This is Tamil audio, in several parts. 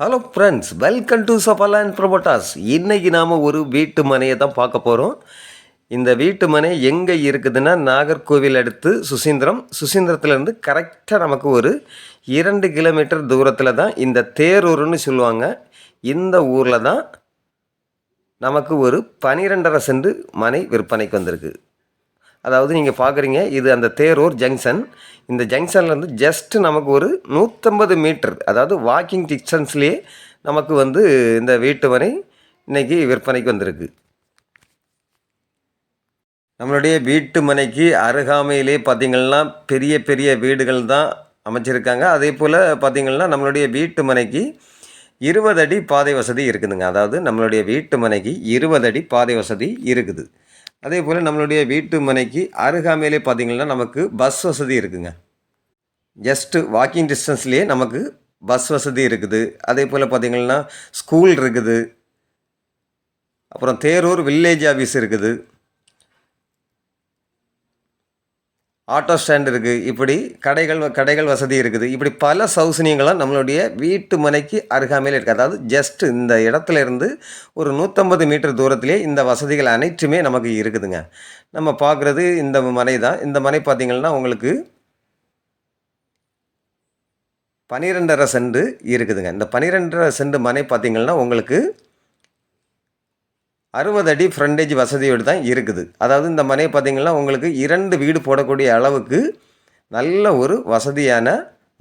Hello friends welcome to Safala and ப்ரொபோட்டாஸ் இன்றைக்கி நாம் ஒரு வீட்டு மனையை தான் பார்க்க போகிறோம் இந்த வீட்டு மனை எங்கே இருக்குதுன்னா நாகர்கோவில் அடுத்து சுசீந்திரம். சுசீந்திரத்துலேருந்து கரெக்டாக நமக்கு ஒரு இரண்டு கிலோமீட்டர் தூரத்தில் தான் இந்த தேரூர்னு சொல்லுவாங்க. இந்த ஊரில் தான் நமக்கு ஒரு பனிரெண்டரை செண்டு மனை விற்பனைக்கு வந்திருக்கு. அதாவது நீங்கள் பார்க்குறீங்க இது அந்த தேரூர் ஜங்ஷன். இந்த ஜங்ஷன்லேருந்து ஜஸ்ட் நமக்கு ஒரு நூற்றம்பது மீட்டர் அதாவது வாக்கிங் டிஸ்டன்ஸ்லேயே நமக்கு வந்து இந்த வீட்டு வரை இன்றைக்கி விற்பனைக்கு வந்திருக்கு. நம்மளுடைய வீட்டு மனைக்கு அருகாமையிலே பார்த்திங்கன்னா பெரிய பெரிய வீடுகள் தான் அமைச்சிருக்காங்க. அதே போல் பார்த்திங்கன்னா நம்மளுடைய வீட்டு மனைக்கு இருபது அடி பாதை வசதி இருக்குதுங்க. அதாவது நம்மளுடைய வீட்டு மனைக்கு இருபது அடி பாதை வசதி இருக்குது. அதே போல் நம்மளுடைய வீட்டு மனைக்கு அருகாமையிலே பார்த்திங்கன்னா நமக்கு பஸ் வசதி இருக்குங்க. ஜஸ்ட்டு வாக்கிங் டிஸ்டன்ஸ்லேயே நமக்கு பஸ் வசதி இருக்குது. அதே போல் பார்த்திங்கன்னா ஸ்கூல் இருக்குது. அப்புறம் தேரூர் வில்லேஜ் ஆஃபீஸ் இருக்குது. ஆட்டோ ஸ்டாண்ட் இருக்குது இப்படி கடைகள் கடைகள் வசதி இருக்குது. இப்படி பல சௌசனியங்களும் நம்மளுடைய வீட்டு மனைக்கு அருகாமையில் இருக்குது அதாவது ஜஸ்ட் இந்த இடத்துல இருந்து ஒரு நூற்றம்பது மீட்டர் தூரத்திலே இந்த வசதிகள் அனைத்துமே நமக்கு இருக்குதுங்க. நம்ம பார்க்குறது இந்த மனை தான். இந்த மனை பார்த்திங்கன்னா உங்களுக்கு பனிரெண்டரை சென்ட் இருக்குதுங்க. இந்த பனிரெண்டரை சென்ட் மனை பார்த்திங்கன்னா உங்களுக்கு அறுபது அடி ஃப்ரண்டேஜ் வசதியோடு தான் இருக்குது. அதாவது இந்த மனையை பார்த்திங்கன்னா உங்களுக்கு இரண்டு வீடு போடக்கூடிய அளவுக்கு நல்ல ஒரு வசதியான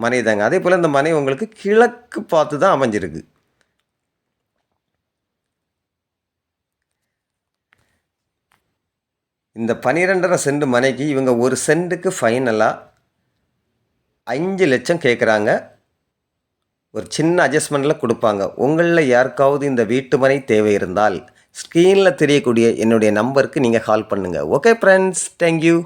மனை தாங்க. அதே போல் இந்த மனை உங்களுக்கு கிழக்கு பார்த்து தான் அமைஞ்சிருக்கு. இந்த பனிரெண்டரை சென்ட் மனைக்கு இவங்க ஒரு சென்ட்டுக்கு ஃபைனலாக அஞ்சு லட்சம் கேட்குறாங்க. ஒரு சின்ன அட்ஜஸ்ட்மெண்ட்டில் கொடுப்பாங்க. உங்களில் யாருக்காவது இந்த வீட்டு மனை தேவை இருந்தால் ஸ்க்ரீனில் தெரியக்கூடிய என்னுடைய நம்பருக்கு நீங்கள் கால் பண்ணுங்கள் ஓகே ஃப்ரெண்ட்ஸ் தேங்க்யூ